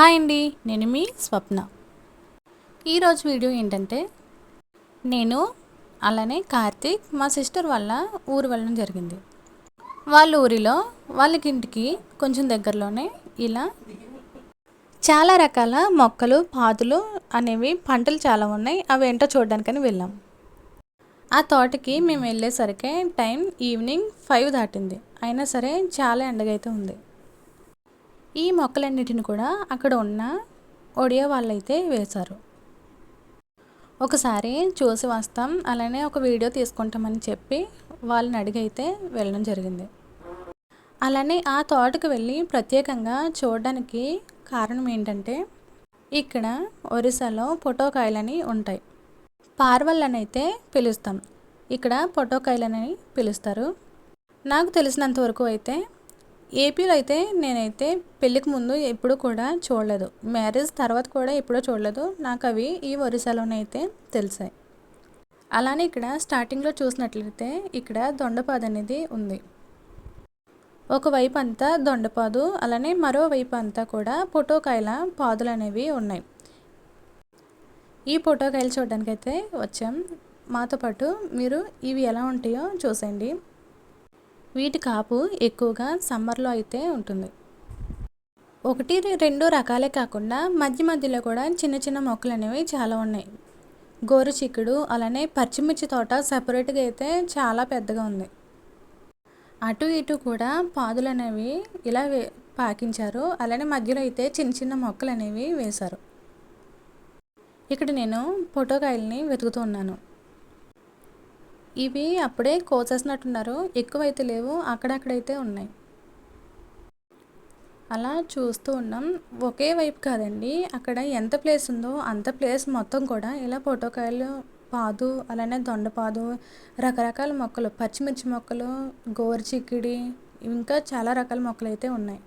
Hi అండి నేను మీ స్వప్న. ఈరోజు వీడియో ఏంటంటే నేను అలానే కార్తీక్ మా సిస్టర్ వాళ్ళ ఊరు వెళ్ళడం జరిగింది. వాళ్ళ ఊరిలో వాళ్ళకింటికి కొంచెం దగ్గరలోనే ఇలా చాలా రకాల మొక్కలు పాదులు అనేవి పంటలు చాలా ఉన్నాయి. అవి ఏంటో చూడడానికని వెళ్ళాం. ఆ తోటకి మేము వెళ్ళేసరికి టైం ఈవినింగ్ ఫైవ్ దాటింది. అయినా సరే చాలా ఎండగా అయితే ఉంది. ఈ మొక్కలన్నిటిని కూడా అక్కడ ఉన్న ఒడియా వాళ్ళైతే వేశారు. ఒకసారి చూసి వస్తాం అలానే ఒక వీడియో తీసుకుంటామని చెప్పి వాళ్ళని అడిగైతే వెళ్ళడం జరిగింది. అలానే ఆ తోటకు వెళ్ళి ప్రత్యేకంగా చూడడానికి కారణం ఏంటంటే ఇక్కడ ఒరిస్సాలో పొటోకాయలని ఉంటాయి. పార్వళ్ళనైతే పిలుస్తాం. ఇక్కడ పొటోకాయలని పిలుస్తారు. నాకు తెలిసినంత వరకు అయితే ఏపీలో అయితే నేనైతే పెళ్ళికి ముందు ఎప్పుడు కూడా చూడలేదు. మ్యారేజ్ తర్వాత కూడా ఎప్పుడూ చూడలేదు. నాకు అవి ఈ ఒరిస్సాలోనైతే తెలిసాయి. అలానే ఇక్కడ స్టార్టింగ్లో చూసినట్లయితే ఇక్కడ దొండపాదు అనేది ఉంది. ఒకవైపు అంతా దొండపాదు అలానే మరోవైపు అంతా కూడా పొటోకాయల పాదులు అనేవి ఉన్నాయి. ఈ పొటోకాయలు చూడడానికైతే వచ్చాం. మాతో పాటు మీరు ఇవి ఎలా ఉంటాయో చూసేయండి. వీటి కాపు ఎక్కువగా సమ్మర్లో అయితే ఉంటుంది. ఒకటి రెండు రకాలే కాకుండా మధ్య మధ్యలో కూడా చిన్న చిన్న మొక్కలు అనేవి చాలా ఉన్నాయి. గోరు చిక్కుడు అలానే పచ్చిమిర్చి తోట సపరేట్గా అయితే చాలా పెద్దగా ఉంది. అటు ఇటు కూడా పాదులు అనేవి ఇలా వే పాకించారు అలానే మధ్యలో అయితే చిన్న చిన్న మొక్కలు అనేవి వేశారు. ఇక్కడ నేను పొటోకాయల్ని వెతుకుతూ ఉన్నాను. ఇవి అప్పుడే కోసేసినట్టున్నారు. ఎక్కువైతే లేవు. అక్కడక్కడైతే ఉన్నాయి. అలా చూస్తూ ఉన్నాం. ఒకే వైపు కాదండి. అక్కడ ఎంత ప్లేస్ ఉందో అంత ప్లేస్ మొత్తం కూడా ఇలా పొటోకాయలు పాదు అలానే దొండపాదు రకరకాల మొక్కలు పచ్చిమిర్చి మొక్కలు గోరుచిక్కిడి ఇంకా చాలా రకాల మొక్కలు అయితే ఉన్నాయి.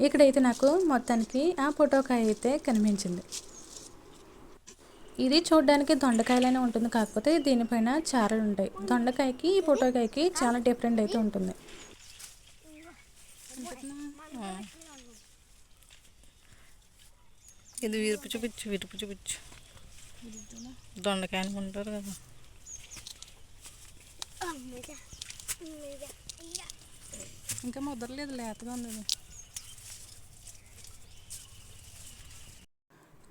ఇక్కడైతే నాకు మొత్తానికి ఆ పొటోకాయ అయితే కనిపించింది. ఇది చూడడానికి దొండకాయలనే ఉంటుంది. కాకపోతే దీనిపైన చారలు ఉంటాయి. దొండకాయకి ఈ పొటోకాయకి చాలా డిఫరెంట్ అయితే ఉంటుంది. ఇది విరుపు చూపించు విరుపు చూపించు. దొండకాయ అనుకుంటారు కదా. ఇంకా ముదరలేదు లేతగా ఉంది.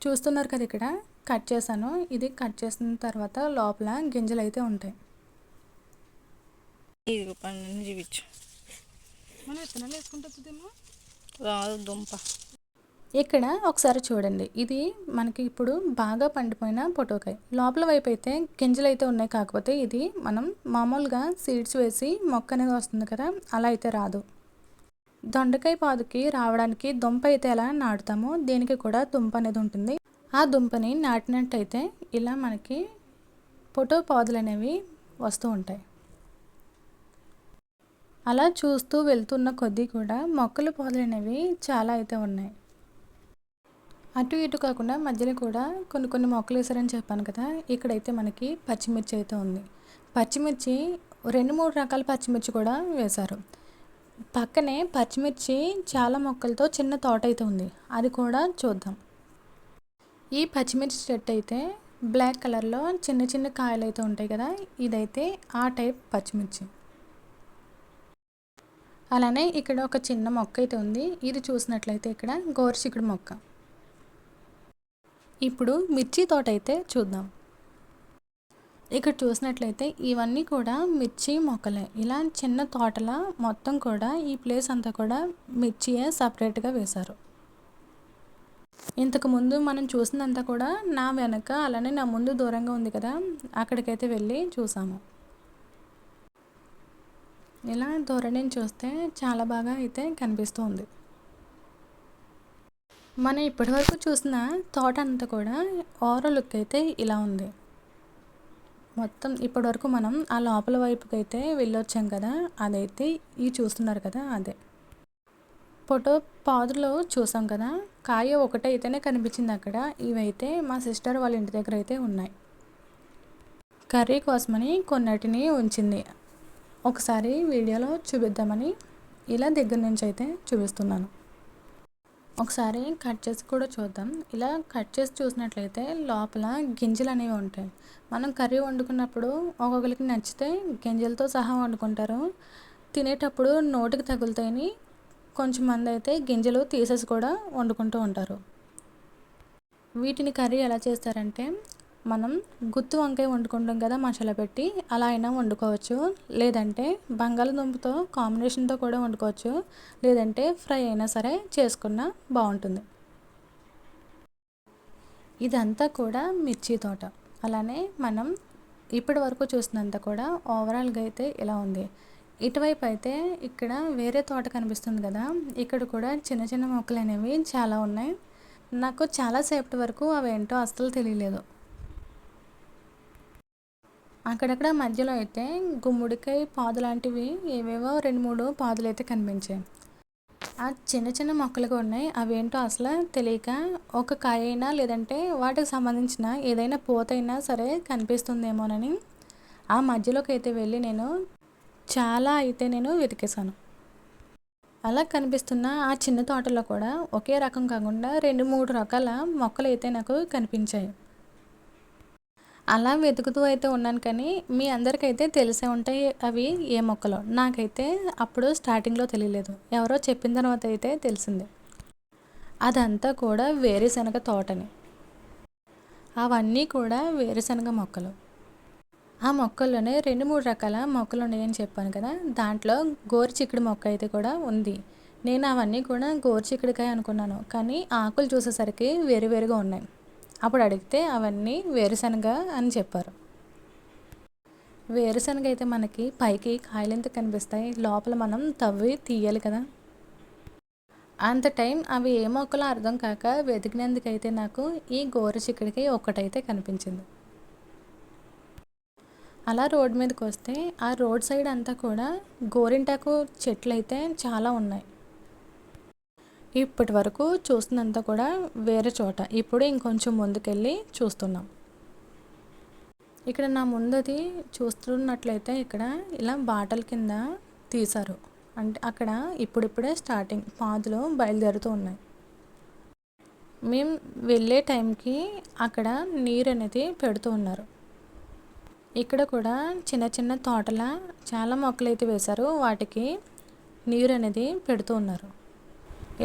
చూస్తున్నారు కదా ఇక్కడ. కట్ చేశాను. ఇది కట్ చేసిన తర్వాత లోపల గింజలు అయితే ఉంటాయి. ఇది పండు చూపించు. మనం విత్తనాలు వేసుకుంటుందేమో రాదు దుంప. ఇక్కడ ఒకసారి చూడండి. ఇది మనకి ఇప్పుడు బాగా పండిపోయిన పొటోకాయ. లోపల వైపు అయితే గింజలు అయితే ఉన్నాయి. కాకపోతే ఇది మనం మామూలుగా సీడ్స్ వేసి మొక్క అనేది వస్తుంది కదా అలా అయితే రాదు. దొండకాయ పాదుకి రావడానికి దుంప అయితే ఎలా నాటుతామో దీనికి కూడా దుంప అనేది ఉంటుంది. ఆ దుంపని నాటినట్టయితే ఇలా మనకి పొటో పాదులు అనేవి వస్తూ ఉంటాయి. అలా చూస్తూ వెళ్తున్న కొద్దీ కూడా మొక్కల పాదులు అనేవి చాలా అయితే ఉన్నాయి. అటు ఇటు కాకుండా మధ్యలో కూడా కొన్ని కొన్ని మొక్కలు వేసారని చెప్పాను కదా ఇక్కడైతే మనకి పచ్చిమిర్చి అయితే ఉంది. పచ్చిమిర్చి రెండు మూడు రకాల పచ్చిమిర్చి కూడా వేశారు. పక్కనే పచ్చిమిర్చి చాలా మొక్కలతో చిన్న తోట అయితే ఉంది. అది కూడా చూద్దాం. ఈ పచ్చిమిర్చి చెట్టు అయితే బ్లాక్ కలర్లో చిన్న చిన్న కాయలు అయితే ఉంటాయి కదా ఇదైతే ఆ టైప్ పచ్చిమిర్చి. అలానే ఇక్కడ ఒక చిన్న మొక్క అయితే ఉంది ఇది చూసినట్లయితే ఇక్కడ గోరుచిక్కుడు మొక్క. ఇప్పుడు మిర్చి తోట అయితే చూద్దాం. ఇక్కడ చూసినట్లయితే ఇవన్నీ కూడా మిర్చి మొక్కలే ఇలా చిన్న తోటల మొత్తం కూడా ఈ ప్లేస్ అంతా కూడా మిర్చియే సపరేట్గా వేశారు. ఇంతకు ముందు మనం చూసినంత కూడా నా వెనక అలానే నా ముందు దూరంగా ఉంది కదా అక్కడికైతే వెళ్ళి చూసాము. ఇలా ధోరణిని చూస్తే చాలా బాగా అయితే కనిపిస్తుంది. మనం ఇప్పటివరకు చూసిన తోట అంతా కూడా ఓవరాల్ లుక్ అయితే ఇలా ఉంది. మొత్తం ఇప్పటివరకు మనం ఆ లోపల వైపుకైతే వెళ్ళొచ్చాం కదా అదైతే ఈ చూస్తున్నారు కదా అదే. ఫోటో పాదులో చూసాం కదా? కాయ ఒకటే అయితేనే కనిపించింది అక్కడ. ఇవైతే మా సిస్టర్ వాళ్ళ ఇంటి దగ్గర అయితే ఉన్నాయి. కర్రీ కోసమని కొన్నిటిని ఉంచింది. ఒకసారి వీడియోలో చూపిద్దామని ఇలా దగ్గర నుంచి అయితే చూపిస్తున్నాను. ఒకసారి కట్ చేసి కూడా చూద్దాం. ఇలా కట్ చేసి చూసినట్లయితే లోపల గింజలు అనేవి ఉంటాయి. మనం కర్రీ వండుకున్నప్పుడు ఒక్కొక్కరికి నచ్చితే గింజలతో సహా వండుకుంటారు. తినేటప్పుడు నోటికి తగులుతాయని కొంచెం మంది అయితే గింజలు తీసేసి కూడా వండుకుంటూ ఉంటారు. వీటిని కర్రీ ఎలా చేస్తారంటే మనం గుత్తి వంకాయ వండుకుంటాం కదా మసాలా పెట్టి అలా అయినా వండుకోవచ్చు. లేదంటే బంగాళదుంపతో కాంబినేషన్తో కూడా వండుకోవచ్చు. లేదంటే ఫ్రై అయినా సరే చేసుకున్నా బాగుంటుంది. ఇదంతా కూడా మిర్చి తోట. అలానే మనం ఇప్పటి వరకు చూసినంత కూడా ఓవరాల్గా అయితే ఇలా ఉంది. ఇటువైపు అయితే ఇక్కడ వేరే తోట కనిపిస్తుంది కదా ఇక్కడ కూడా చిన్న చిన్న మొక్కలు అనేవి చాలా ఉన్నాయి. నాకు చాలాసేపటి వరకు అవేంటో అస్సలు తెలియలేదు. అక్కడక్కడ మధ్యలో అయితే గుమ్మడికాయ పాదు లాంటివి ఏవేవో రెండు మూడు పాదులు అయితే కనిపించాయి. ఆ చిన్న చిన్న మొక్కలుగా ఉన్నాయి. అవేంటో అసలు తెలియక ఒక కాయ అయినా లేదంటే వాటికి సంబంధించిన ఏదైనా పోతైనా సరే కనిపిస్తుందేమోనని ఆ మధ్యలోకి అయితే వెళ్ళి నేను చాలా అయితే నేను వెతికేశాను. అలా కనిపిస్తున్న ఆ చిన్న తోటలో కూడా ఒకే రకం కాకుండా రెండు మూడు రకాల మొక్కలు అయితే నాకు కనిపించాయి. అలా వెతుకుతూ అయితే ఉన్నాను కానీ మీ అందరికైతే తెలిసే ఉంటాయి అవి ఏ మొక్కలో. నాకైతే అప్పుడు స్టార్టింగ్లో తెలియలేదు. ఎవరో చెప్పిన తర్వాత అయితే తెలిసింది. అదంతా కూడా వేరుశనగ తోటని. అవన్నీ కూడా వేరుశనగ మొక్కలు. ఆ మొక్కల్లోనే రెండు మూడు రకాల మొక్కలు ఉన్నాయని చెప్పాను కదా. దాంట్లో గోరు చిక్కుడు మొక్క అయితే కూడా ఉంది. నేను అవన్నీ కూడా గోరు చిక్కుడుకాయ అనుకున్నాను. కానీ ఆకులు చూసేసరికి వేరువేరుగా ఉన్నాయి. అప్పుడు అడిగితే అవన్నీ వేరుశనగ అని చెప్పారు. వేరుశనగ అయితే మనకి పైకి కాయలు కనిపిస్తాయి? లోపల మనం తవ్వి తీయాలి కదా. అంత టైం అవి ఏ మొక్కలో అర్థం కాక వెతికినందుకైతే నాకు ఈ గోరు చిక్కుడికి ఒక్కటైతే కనిపించింది. అలా రోడ్ మీదకి వస్తే ఆ రోడ్ సైడ్ అంతా కూడా గోరింటాకు చెట్లు అయితే చాలా ఉన్నాయి. ఇప్పటి వరకు చూస్తున్నంత కూడా వేరే చోట. ఇప్పుడు ఇంకొంచెం ముందుకెళ్ళి చూస్తున్నాం. ఇక్కడ నా ముందది చూస్తున్నట్లయితే ఇక్కడ ఇలా బాటల కింద తీశారు. అంటే అక్కడ ఇప్పుడిప్పుడే స్టార్టింగ్ పాదులు బయలుదేరుతూ ఉన్నాయి. మేము వెళ్ళే టైంకి అక్కడ నీరు అనేది పెడుతూ ఉన్నారు. ఇక్కడ కూడా చిన్న చిన్న తోటల చాలా మొక్కలు అయితే వేశారు. వాటికి నీరు అనేది పెడుతూ ఉన్నారు.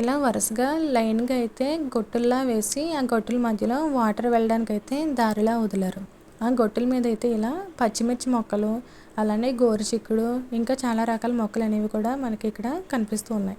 ఇలా వరుసగా లైన్గా అయితే గొట్టుల్లా వేసి ఆ గొట్టుల మధ్యలో వాటర్ వెళ్ళడానికి అయితే దారిలా వదిలారు. ఆ గొట్టుల మీద అయితే ఇలా పచ్చిమిర్చి మొక్కలు అలానే గోరు చిక్కుడు ఇంకా చాలా రకాల మొక్కలు అనేవి కూడా మనకి ఇక్కడ కనిపిస్తూ ఉన్నాయి.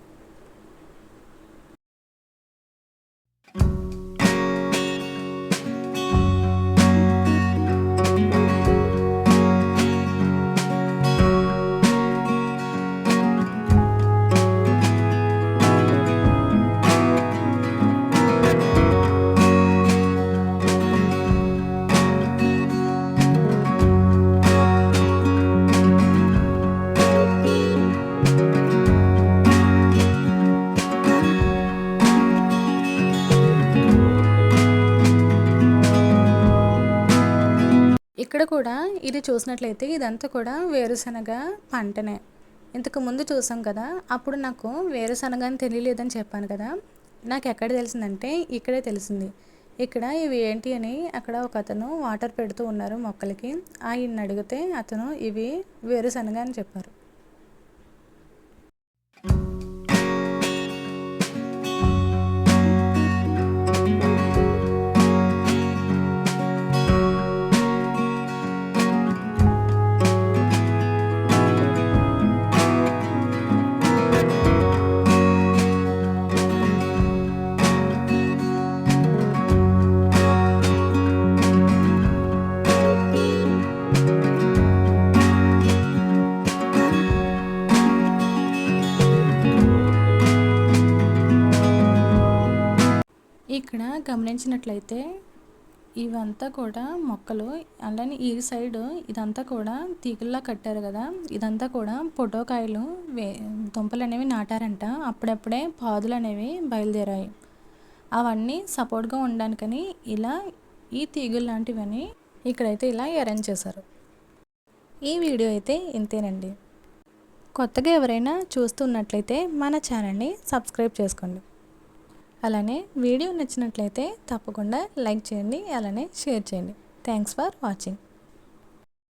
ఇక్కడ కూడా ఇది చూసినట్లయితే ఇదంతా కూడా వేరుశనగ పంటనే. ఇంతకు ముందు చూసాం కదా అప్పుడు నాకు వేరుశనగ అని తెలియలేదని చెప్పాను కదా. నాకు ఎక్కడ తెలిసిందంటే ఇక్కడే తెలిసింది. ఇక్కడ ఇవి ఏంటి అని అక్కడ ఒక అతను వాటర్ పెడుతూ ఉన్నారు మొక్కలకి. ఆయన్ని అడిగితే అతను ఇవి వేరుశనగ అని చెప్పారు. ఇక్కడ గమనించినట్లయితే ఇవంతా కూడా మొక్కలు అలానే ఈ సైడ్ ఇదంతా కూడా తీగల్లా కట్టారు కదా ఇదంతా కూడా పొటోకాయలు వే దుంపలు అనేవి నాటారంట. అప్పుడప్పుడే పాదులు అనేవి బయలుదేరాయి. అవన్నీ సపోర్ట్గా ఉండడానికని ఇలా ఈ తీగలు లాంటివని ఇక్కడైతే ఇలా అరేంజ్ చేశారు. ఈ వీడియో అయితే ఇంతేనండి. కొత్తగా ఎవరైనా చూస్తున్నట్లయితే మన ఛానల్ని సబ్స్క్రైబ్ చేసుకోండి. అలానే వీడియో నచ్చినట్లయితే తప్పకుండా లైక్ చేయండి అలానే షేర్ చేయండి. Thanks for watching